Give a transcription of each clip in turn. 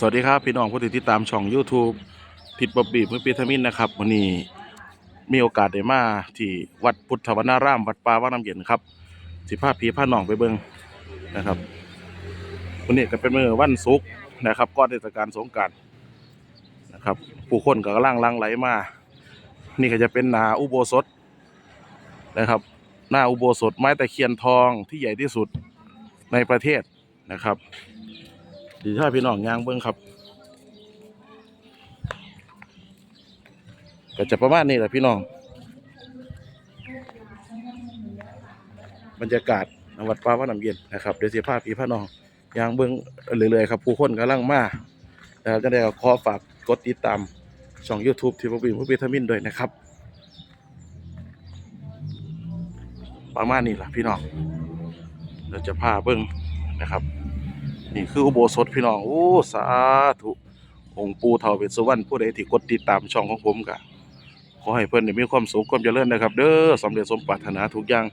สวัสดีครับ พี่น้องผู้ติดตามช่อง YouTube ทิดบอบบี้มือปีทมินนะครับวันนี้มีโอกาสได้มาที่วัดพุทธวนาราม วัดป่าวังน้ำเย็นครับสิพาพี่พานองไปเบิงนะครับวันนี้ก็เป็นมื้อวันศุกร์นะครับก่อนเทศกาลสงกรานต์นะครับผู้คนก็กำลังลังไหลมา นี่ก็จะเป็นนาอุโบสถนะครับ หน้าอุโบสถไม้ตะเคียนทองที่ใหญ่ที่สุดในประเทศนะครับ ดีถ้าพี่น้องยางเบิ้งครับก็จะประมาณนี้แหละพี่น้อง บรรยากาศณวัดป่าวัดน้ำเย็นนะครับเดี๋ยวเสิพาพี่พาน้องยางเบิ้งเรื่อยๆครับ ผู้คนกำลังมาแล้วจะได้ก็ขอฝากกดติดตามช่อง YouTube ที่พบีผู้วิทามินด้วยนะครับ ประมาณนี้แหละพี่น้องเราจะพาเบิ้งนะครับ นี่คืออุโบสถพี่น้อง โอ้ สาธุ องค์ปู่เฒ่าเวสสุวรรณผู้ใดที่กดติดตามช่องของผมก็ขอให้เพิ่อนได้มีความสุขความเจริญนะครับ เด้อสำเร็จสมปรารถนาทุกอย่าง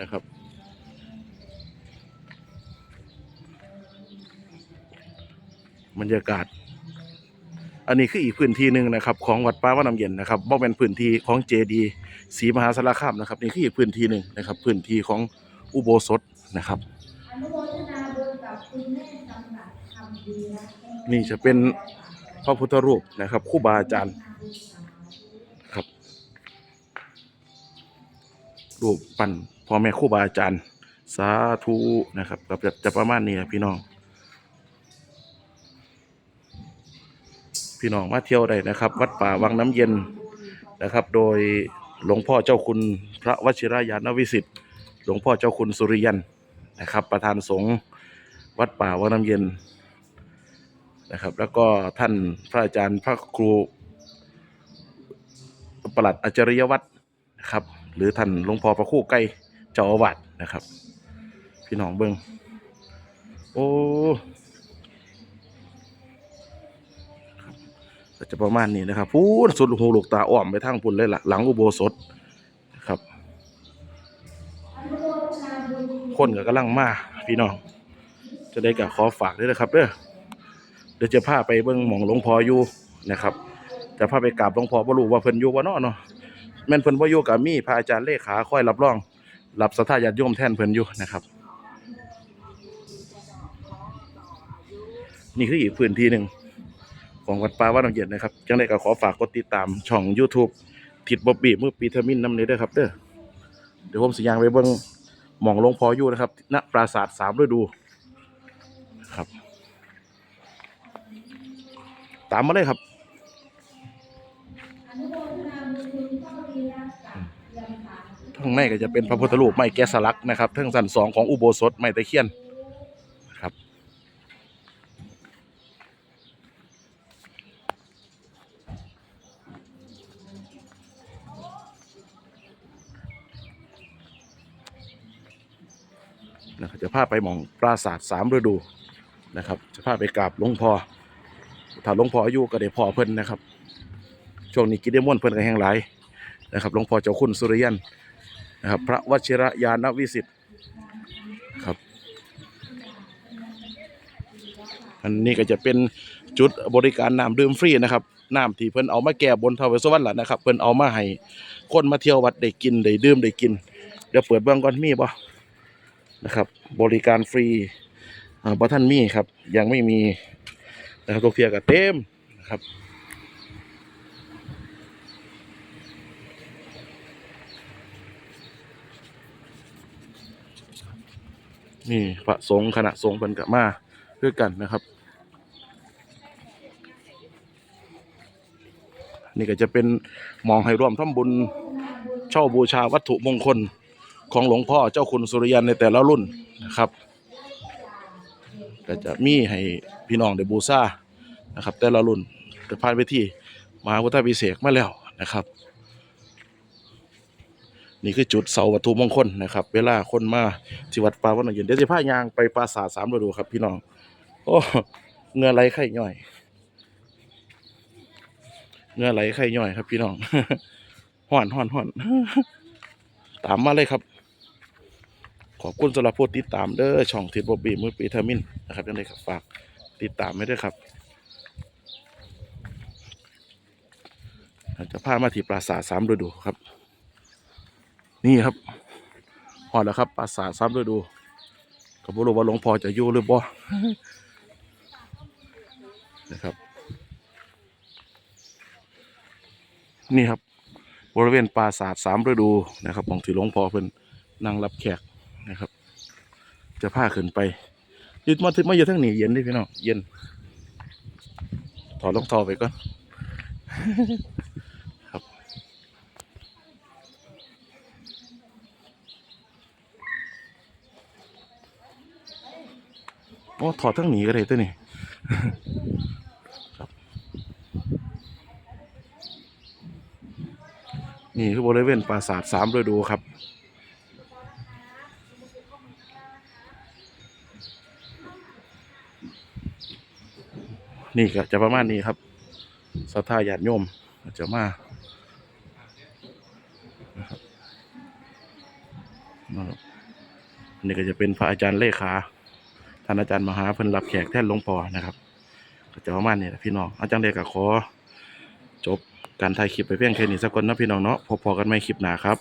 นะครับบรรยากาศ อันนี้คืออีกพื้นที่หนึ่งนะครับ ของวัดป่าวัดน้ำเย็นนะครับบ่เป็นพื้นที่ของเจดีศรีมหาสารคามนะครับ นี่คืออีกพื้นที่หนึ่งนะครับ พื้นที่ของอุโบสถนะครับ นี่จะเป็นพระพุทธรูปนะครับครูบาอาจารย์ครับ รูปปั้นพ่อแม่ครูบาอาจารย์ สาธุนะครับก็จะจะประมาณนี้นะพี่น้อง พี่น้องมาเที่ยวได้นะครับ วัดป่าวังน้ำเย็นนะครับ โดยหลวงพ่อเจ้าคุณพระวชิรยานวิสิทธิ์หลวงพ่อเจ้าคุณสุริยันนะครับ ประธานสงฆ์ วัดป่าวังน้ำเย็นนะครับ แล้วก็ท่านพระอาจารย์พระครูประหลัดอาจริยวัตรนะครับ หรือท่านหลวงพ่อพระครู่ไก่เจ้าอาวาสนะครับ พี่น้องเบิงโอ้จะประมาณนี้นะครับพูดสุดหูลูกตาอ้อมไปทางพุ่นเลยล่ะหลังอุโบสถนะครับอนุโมทนาบุญคนก็กำลังมาพี่น้อง จะได้กับขอฝากด้วยนะครับเด้อเดี๋ยวจะพาไปเบิ่งหม่องหลวงพ่ออยู่นะครับ จะพาไปกราบหลวงพ่อบ่รู้ว่าเพิ่นอยู่บ่เนาะเนาะแม่นเพิ่นบ่อยู่ก็มีพระอาจารย์เลขาคอยรับรอง รับสัทธาญาติโยมแทนเพิ่นอยู่นะครับ นี่คืออีกพื้นที่หนึ่งของวัดป่าวัดน้ำเย็นนะครับ จังไดก็ขอฝากกดติดตามช่อง YouTube ทิดบ๊อบบี้มือปีเทอร์มินน้ำนี้ด้วยครับเด้อเดี๋ยวผมสิยางไปเบิ่งหม่องหลวงพออยู่นะครับณปราสาทสามฤดู ครับ ตามมาเลยครับอนุโมทนาบุญคุณพ่อวีระกับเรียมสารทั้งในก็จะเป็นพระพุทธรูปไม้แกะสลักนะครับทั้งสันสองของอุโบสถไม้ตะเคียนครับนะครับจะพาไปหมองปราสาทสามฤดู นะครับจะพาไปกราบหลวงพ่อถ้าหลวงพ่ออายุก็ได้พ่อเพิ่นนะครับ ช่วงนี้กินได้ม่วนเพิ่นก็แห้งหลายนะครับหลวงพ่อเจ้าคุณสุริยันนะครับพระวชิรยานวิสิทธิ์ครับ อันนี้ก็จะเป็นจุดบริการน้ำดื่มฟรีนะครับน้ำที่เพิ่นเอามาแก้บนทาวเวสสวรรค์ล่ะนะครับ เพิ่นเอามาให้คนมาเที่ยววัดได้กินได้ดื่มได้กิน เดี๋ยวเปิดเบื้องก่อนมีบ่นะครับ บริการฟรี อ่าบ่ท่านมีครับ ยังไม่มีนะครับทุกเที่ยก็เต็มนะครับนี่พระสงฆ์คณะสงฆ์เพิ่นก็มาด้วยกันนะครับ นี่ก็จะเป็นมองให้ร่วมทำบุญเช่าบูชาวัตถุมงคลของหลวงพ่อเจ้าคุณสุริยันในแต่ละรุ่นนะครับ ก็จะมีให้พี่น้องได้บูชานะครับ แต่ละรุ่นจะผ่านไปที่มหาพุทธวิเศษมาแล้วนะครับ นี่คือจุดเสาวัตถุมงคลนะครับ เวลาคนมาที่วัดป่าวันนย็นเดี๋ยวจะพายางไปปราสาทสามฤดูครับ พี่น้องโอ้เงื่อไหลไข่ย่อยเงื่อไหลไข่ย่อยครับ พี่น้องห่อนห่อนห่อนตามมาเลยครับ ขอบคุณสำหรับผู้ติดตามเด้อช่องทิดบอบบี้มือปีเทอร์มินนะครับยังไงครับฝากติดตามไม่ได้วยครับจะพามาที่ปราสาทสามฤดูครับ นี่ครับหอดแล้วครับปราสาทสามฤดูก็บ่รู้ว่าหลวงพ่อจะอยู่หรือบ่นะครับ นี่ครับบริเวณปราสาทสามฤดูนะครับของที่หลวงพ่อเพิ่นนั่งรับแขก จะพาขึ้นไปยึดมาถึงมาอยู่ทั้งนี้เย็นดิพี่น้องเย็น ถอดรองเท้าไปก่อนครับโอ้ถอดทั้งหนีก็ได้ตัวนี้ครับนี่คือบริเวณปราสาทสามฤดูครับ นี่ก็จะประมาณนี้ครับศรัทธาญาติโยมก็จะมานะครับนี่ก็จะเป็นพระอาจารย์เลขาท่านอาจารย์มหาเพิ่นรับแขกแท่นหลวงพ่อนะครับ ก็จะประมาณนี้แหละพี่น้องอาจารย์เลขาขอ จบการถ่ายคลิปไปเพียงแค่นี้สักคนนะพี่น้องเนาะพบพอกันใหม่คลิปหนาครับ